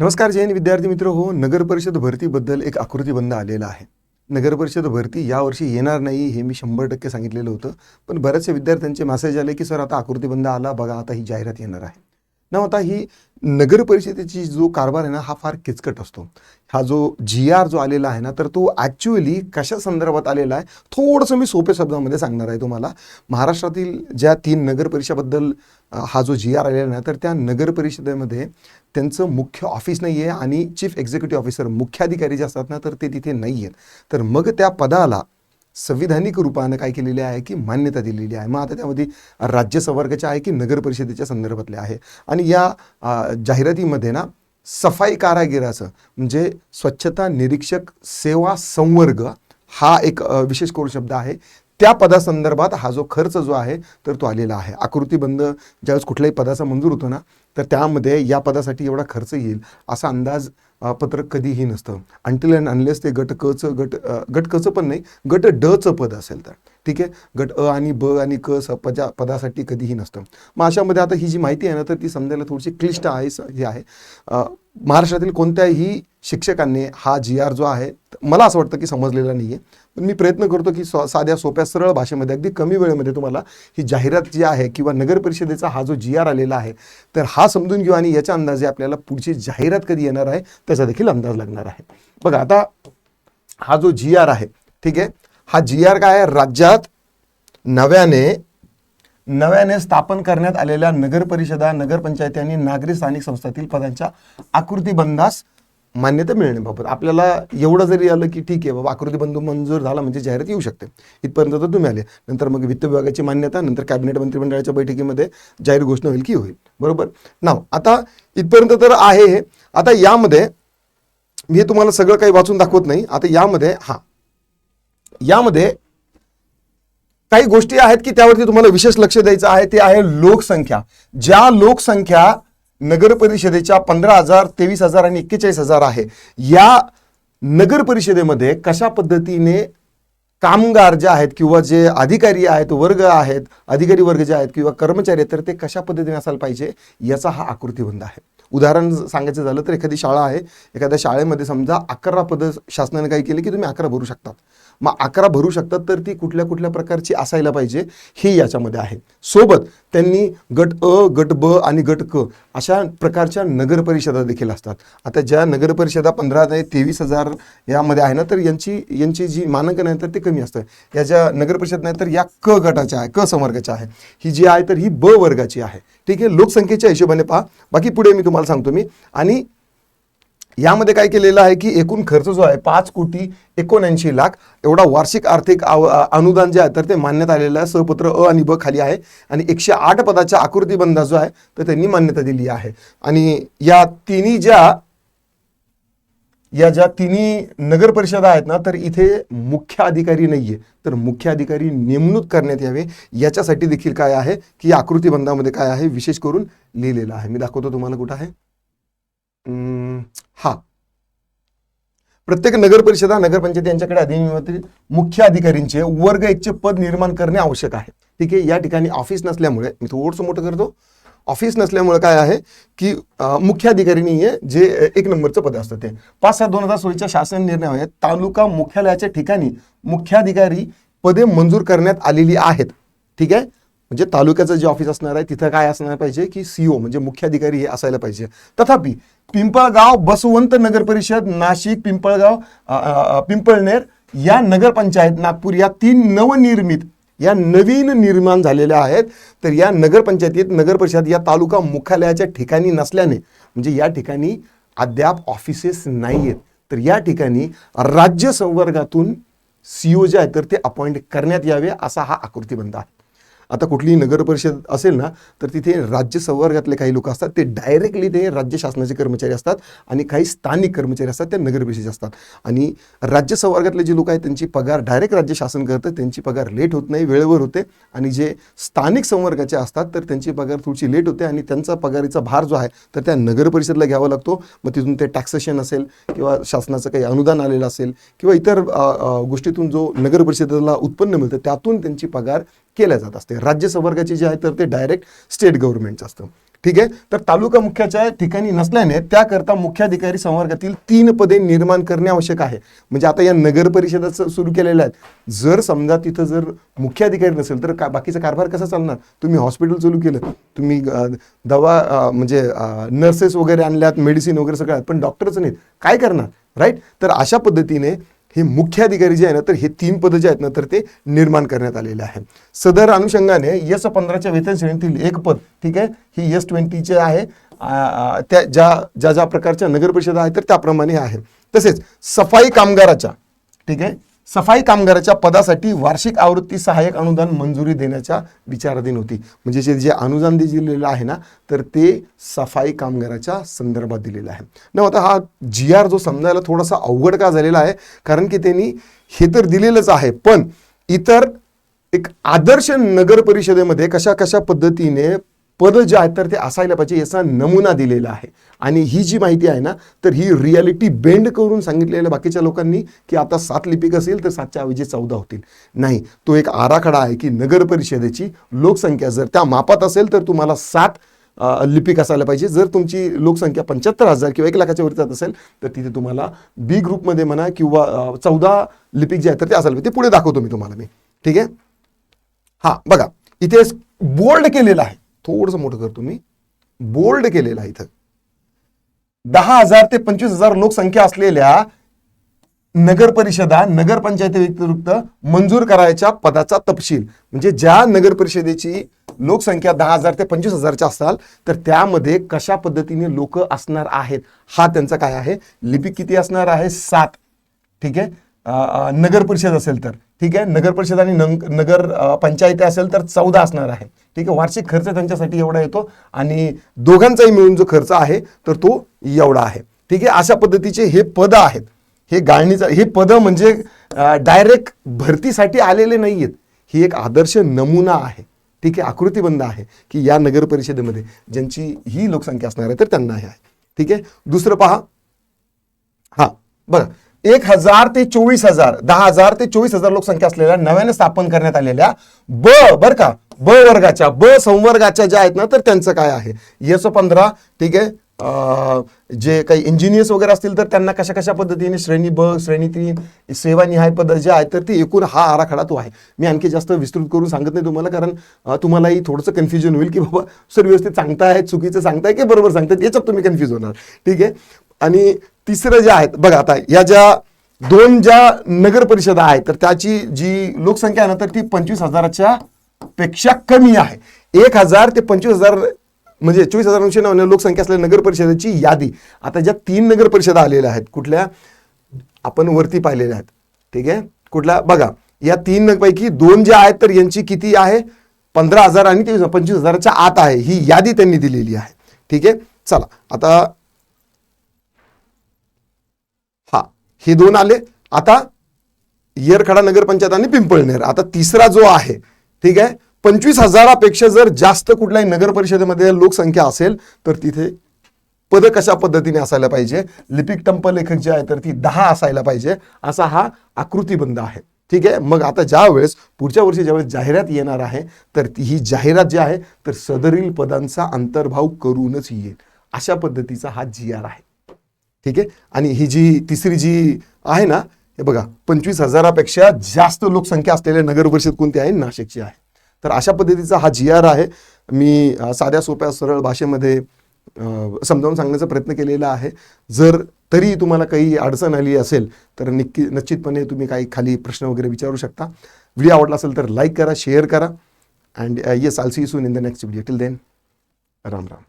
नमस्कार जैन विद्यार्थी मित्र हो. नगर परिषद भरतीबद्दल एक आकृतीबंध आलेला आहे. नगर परिषद भरती यावर्षी येणार नाही हे मी शंभर टक्के सांगितलेलं होतं. पण बऱ्याचशा विद्यार्थ्यांचे मेसेज आले की सर आता आकृतीबंध आला. बघा आता ही जाहिरात येणार आहे. ना आता ही नगर परिषदेची जो कारभार आहे ना हा फार किचकट असतो. हा जो जी आर जो आलेला आहे ना तर तो ॲक्च्युअली कशा संदर्भात आलेला आहे थोडंसं मी सोप्या शब्दामध्ये सांगणार आहे तुम्हाला. महाराष्ट्रातील ज्या तीन नगर परिषदेबद्दल हा जो जी आर आलेला आहे तर त्या नगर परिषदेमध्ये त्यांचं मुख्य ऑफिस नाही आहे आणि चीफ एक्झिक्युटिव्ह ऑफिसर मुख्याधिकारी जे असतात ना तर ते तिथे नाही आहेत तर मग त्या पदाला संविधानिक रूपानं काय केलेली आहे की मान्यता दिलेली आहे. मग आता त्यामध्ये राज्य संवर्गाच्या आहे की नगर परिषदेच्या संदर्भातले आहे. आणि या जाहिरातीमध्ये ना सफाई कारागिराचं म्हणजे स्वच्छता निरीक्षक सेवा संवर्ग हा एक विशेष कोर शब्द आहे. त्या पदासंदर्भात हा जो खर्च जो आहे तर तो आलेला आहे. आकृतीबंध ज्यावेळेस कुठल्याही पदाचा मंजूर होतो ना तर त्यामध्ये या पदासाठी एवढा खर्च येईल असा अंदाज पत्रक कधीही नसतं. अंटिल अँड अनलेस ते गट कचं गट गट कचं पण नाही गट डचं पद असेल तर. ठीक आहे? गट अ आणि ब आणि क स पजा पदासाठी कधीही नसतं. मग अशामध्ये आता ही जी माहिती आहे ना तर ती समजायला थोडीशी क्लिष्ट आहे हे आहे. महाराष्ट्रातील कोणत्याही शिक्षकांनी हा जी आर जो आहे मला असं वाटतं की समजलेला नाही आहे पण मी प्रयत्न करतो की साध्या सोप्या सरळ भाषेमध्ये अगदी कमी वेळेमध्ये तुम्हाला ही जाहिरात जी आहे किंवा नगर परिषदेचा हा जो जी आर आलेला आहे तर हा समजून घेऊ आणि याच्या अंदाजे आपल्याला पुढची जाहिरात कधी येणार आहे त्याचा देखील अंदाज लागणार आहे. बघा आता हा जो जी आर आहे ठीक आहे? हा जी आर काय आहे? राज्यात नव्याने नव्याने स्थापन करण्यात आलेल्या नगरपरिषदा नगरपंचायती आणि नागरी स्थानिक संस्थातील पदांच्या आकृतीबंधास मान्यता मिळण्याबाबत आपल्याला एवढं जरी आलं की ठीक आहे बाबा आकृतीबंधू मंजूर झाला म्हणजे जाहिरात येऊ शकते. इथपर्यंत तर तुम्ही आले. नंतर मग वित्त विभागाची मान्यता नंतर कॅबिनेट मंत्रिमंडळाच्या बैठकीमध्ये जाहीर घोषणा होईल की होईल. बरोबर? नाव आता इथपर्यंत तर आहे. आता यामध्ये मी तुम्हाला सगळं काही वाचून दाखवत नाही. आता यामध्ये हा यामध्ये काही गोष्टी आहेत की त्यावरती तुम्हाला विशेष लक्ष द्यायचं आहे ते आहे लोकसंख्या. ज्या लोकसंख्या नगर परिषदेच्या पंधरा हजार तेवीस हजार आणि एक्केचाळीस हजार आहे या नगर परिषदेमध्ये कशा पद्धतीने कामगार जे आहेत किंवा जे अधिकारी आहेत वर्ग आहेत अधिकारी वर्ग जे आहेत किंवा कर्मचारी आहेत तर ते कशा पद्धतीने असायला पाहिजे याचा हा आकृतीबंध आहे. उदाहरण सांगायचं झालं तर एखादी शाळा आहे एखाद्या शाळेमध्ये समजा अकरा पदं शासनाने काही केले की तुम्ही अकरा भरू शकतात मग अकरा भरू शकतात तर ती कुठल्या कुठल्या प्रकारची असायला पाहिजे हे याच्यामध्ये आहे. सोबत त्यांनी गट अ गट ब आणि गट क अशा प्रकारच्या नगरपरिषदा देखील असतात. आता ज्या नगरपरिषदा पंधरा ते तेवीस हजार यामध्ये आहे ना तर यांची यांची जी मानांकन आहे तर ते कमी असतं. या ज्या नगरपरिषद नाही तर या क गटाच्या आहे क संवर्गाच्या आहे. ही जी आहे तर ही ब वर्गाची आहे. ठीक आहे? लोकसंख्येच्या हिशोबाने पहा. बाकी पुढे मी तुम्हाला सांगतो मी. आणि यामध्ये काय केलेलं आहे की एकूण खर्च जो आहे पाच कोटी एकोणऐंशी लाख एवढा वार्षिक आर्थिक अनुदान जे आहे तर ते मान्यता आलेलं आहे. सहपत्र अ आणि ब खाली आहे. आणि एकशे आठ पदाच्या आकृतीबंधा जो आहे तर त्यांनी मान्यता दिली आहे. आणि या तिन्ही ज्या या ज्या तिन्ही नगर परिषदा आहेत ना तर इथे मुख्य अधिकारी नाहीये. तर मुख्य अधिकारी नेमणूक करण्यात यावे. याच्यासाठी देखील काय आहे की आकृतीबंधामध्ये काय आहे विशेष करून लिहिलेलं आहे. मी दाखवतो तुम्हाला कुठं आहे. हा. प्रत्येक नगर परिषदा नगरपंचायत यांच्याकडे अधिनियमातील मुख्य अधिकारींचे वर्ग एकचे पद निर्माण करणे आवश्यक आहे. ठीक आहे या ठिकाणी ऑफिस नसल्यामुळे मी थोडंसं मोठं करतो. ऑफिस नसल्यामुळे काय आहे की मुख्य अधिकारी आहे जे एक नंबरचं पद असतं ते. पाच सात दोन हजार सोळीच्या शासन निर्णयामुळे तालुका मुख्यालयाच्या ठिकाणी मुख्याधिकारी पदे मंजूर करण्यात आलेली आहेत. ठीक आहे? म्हणजे तालुक्याचं जे ऑफिस असणार आहे तिथं काय असणार पाहिजे की सीओ म्हणजे मुख्याधिकारी हे असायला पाहिजे. तथापि पिंपळगाव बसवंत नगर परिषद नाशिक पिंपळगाव पिंपळनेर या नगरपंचायत नागपूर या तीन नवनिर्मित या नवीन निर्माण झालेल्या आहेत. तर या नगरपंचायतीत नगर परिषद या तालुका मुख्यालयाच्या ठिकाणी नसल्याने म्हणजे या ठिकाणी अद्याप ऑफिसेस नाही आहेत तर या ठिकाणी राज्य संवर्गातून सीओ जे आहेत तर ते अपॉइंट करण्यात यावे असा हा आकृतीबंध आहे. आता कुठलीही नगरपरिषद असेल ना तर तिथे राज्य संवर्गातले काही लोक असतात ते डायरेक्टली ते राज्य शासनाचे कर्मचारी असतात आणि काही स्थानिक कर्मचारी असतात ते नगरपरिषदेचे असतात. आणि राज्य संवर्गातले जे लोक आहेत त्यांची पगार डायरेक्ट राज्य शासन करतं त्यांची पगार लेट होत नाही वेळेवर होते आणि जे स्थानिक संवर्गाचे असतात तर त्यांची पगार थोडीशी लेट होते आणि त्यांचा पगारीचा भार जो आहे तर त्या नगरपरिषदला घ्यावा लागतो. मग तिथून ते टॅक्सेशन असेल किंवा शासनाचं काही अनुदान आलेलं असेल किंवा इतर गोष्टीतून जो नगरपरिषदेला उत्पन्न मिळतं त्यातून त्यांची पगार केल्या जात असते. राज्य संवर्गाचे जे आहे तर ते डायरेक्ट स्टेट गव्हर्नमेंटचं असतं. ठीक आहे? तर तालुका मुख्याच्या ठिकाणी नसल्याने त्याकरता मुख्याधिकारी संवर्गातील तीन पदे निर्माण करणे आवश्यक आहे. म्हणजे आता या नगर परिषदा सुरू केलेल्या आहेत. जर समजा तिथं जर मुख्याधिकारी नसेल तर का बाकीचा कारभार कसा चालणार? तुम्ही हॉस्पिटल चालू केलं. तुम्ही दवा म्हणजे नर्सेस वगैरे आणल्यात मेडिसिन वगैरे सगळं आहेत, पण डॉक्टरच नाहीत. काय करणार? राईट तर अशा पद्धतीने हे मुख्य अधिकारी जे आहे ना तर हे तीन पदं जे आहेत ना तर ते निर्माण करण्यात आलेले आहे सदर अनुषंगाने यस पंधराच्या वेतन श्रेणीतील एक पद ठीक आहे ही यस ट्वेंटीचे आहे त्या ज्या ज्या ज्या प्रकारच्या नगर परिषदा आहेत तर त्याप्रमाणे आहे. तसेच सफाई कामगाराच्या ठीक आहे सफाई कामगाराच्या पदासाठी वार्षिक आवृत्ती सहाय्यक अनुदान मंजुरी देण्याच्या विचाराधीन होती. म्हणजे जे जे अनुदान दे- दिलेलं आहे ना तर ते सफाई कामगाराच्या संदर्भात दिलेलं आहे. न आता हा जी आर जो समजायला थोडासा अवघड का झालेला आहे कारण की त्यांनी हे तर दिलेलंच आहे पण इतर एक आदर्श नगर परिषदेमध्ये कशा कशा पद्धतीने पद जे आहेत तर ते असायला पाहिजे याचा नमुना दिलेला आहे. आणि ही जी माहिती आहे ना तर ही रियालिटी बेंड करून सांगितलेल्या बाकीच्या लोकांनी की आता सात लिपिक असेल तर सातच्या ऐवजी चौदा होतील. नाही तो एक आराखडा आहे की नगर परिषदेची लोकसंख्या जर त्या मापात असेल तर तुम्हाला सात लिपिक असायला पाहिजे. जर तुमची लोकसंख्या पंच्याहत्तर हजार किंवा एक लाखाच्या वरती जात असेल तर तिथे तुम्हाला बी ग्रुपमध्ये म्हणा किंवा चौदा लिपिक जे आहेत तर ते असायला पाहिजे. ते पुढे दाखवतो मी तुम्हाला मी. ठीक आहे? हां बघा. इथे बोल्ड केलेलं आहे. थोडंसं मोठं करतो मी बोल्ड केलेला आहे इथं. दहा हजार ते पंचवीस हजार लोकसंख्या असलेल्या नगर परिषदा नगरपंचायती व्यतिरिक्त मंजूर करायच्या पदाचा तपशील. म्हणजे ज्या नगर परिषदेची लोकसंख्या दहा हजार ते पंचवीस हजारच्या असाल तर त्यामध्ये कशा पद्धतीने लोक असणार आहेत हा त्यांचा काय आहे? लिपिक किती असणार आहे? सात. ठीक आहे? नगर परिषद असेल तर. ठीक आहे? नगर परिषद आणि नगर पंचायती असेल तर चौदा असणार आहे. ठीक आहे वार्षिक खर्च त्यांच्यासाठी एवढा येतो आणि दोघांचाही मिळून जो खर्च आहे तर तो एवढा आहे. ठीक आहे अशा पद्धतीचे हे पद आहेत. हे गाळणीचा हे पद म्हणजे डायरेक्ट भरतीसाठी आलेले नाही आहेत ही एक आदर्श नमुना आहे. ठीक आहे आकृतीबंध आहे की या नगर परिषदेमध्ये ज्यांची ही लोकसंख्या असणार आहे तर त्यांना हे आहे. ठीक आहे दुसरं पहा. हा बघा एक हजार ते चोवीस हजार दहा हजार ते चोवीस हजार लोकसंख्या असलेल्या नव्याने स्थापन करण्यात आलेल्या ब बर का ब वर्गाच्या ब संवर्गाच्या ज्या आहेत ना तर त्यांचं काय आहे? यस पंधरा ठीक आहे? जे काही इंजिनियर्स वगैरे असतील तर त्यांना कशा कशा पद्धतीने श्रेणी ब श्रेणी तीन सेवानिहाय पद्धत जे आहेत तर ते एकूण हा आराखडा तो आहे. मी आणखी जास्त विस्तृत करून सांगत नाही तुम्हाला कारण तुम्हालाही थोडंसं कन्फ्युजन होईल की बाबा सर व्यवस्थित सांगताय चुकीचं सांगताय की बरोबर सांगतायत याच्यात तुम्ही कन्फ्युज होणार. ठीक आहे? आणि तिसरं जे आहेत बघा आता या ज्या दोन ज्या नगर परिषदा आहेत तर त्याची जी लोकसंख्या आहे ना तर ती पंचवीस हजाराच्या पेक्षा कमी आहे. एक हजार ते पंचवीस हजार म्हणजे चोवीस हजार नऊशे नव्याण्णव लोकसंख्या असलेल्या नगर परिषदेची यादी. आता ज्या तीन नगर परिषदा आलेल्या आहेत कुठल्या आपण वरती पाहिलेल्या आहेत. ठीक आहे? कुठल्या बघा या तीन पैकी दोन ज्या आहेत तर यांची किती आहे? पंधरा हजार आणि तेवीस पंचवीस हजाराच्या आत आहे. ही यादी त्यांनी दिलेली आहे. ठीक आहे? चला आता हा हे दोन आले. आता येरखडा नगरपंचायत आणि पिंपळनेर. आता तिसरा जो आहे ठीक आहे? पंचवीस हजारापेक्षा जर जास्त कुठल्याही नगर परिषदेमध्ये लोकसंख्या असेल तर तिथे पद कशा पद्धतीने असायला पाहिजे? लिपिक टंप लेखक जे आहे तर ती दहा असायला पाहिजे. असा हा आकृतीबंध आहे. ठीक आहे? मग आता ज्या वेळेस पुढच्या वर्षी ज्यावेळेस जाहिरात येणार आहे तर ती ही जाहिरात जी आहे तर सदरील पदांचा अंतर्भाव करूनच येईल. अशा पद्धतीचा हा जी आर आहे. ठीक आहे? आणि ही जी तिसरी जी आहे ना हे बघा पंचवीस हजारापेक्षा जास्त लोकसंख्या असलेल्या नगर परिषद कोणती आहे? नाशिकची आहे. तर अशा पद्धतीचा हा जी आर आहे. मी साध्या सोप्या सरळ भाषेमध्ये समजावून सांगण्याचा प्रयत्न केलेला आहे. जर तरी तुम्हाला काही अडचण आली असेल तर नक्की निश्चितपणे तुम्ही काही खाली प्रश्न वगैरे विचारू शकता. व्हिडिओ आवडला असेल तर लाईक करा शेअर करा. And yes all see soon in the next video till then Ram Ram.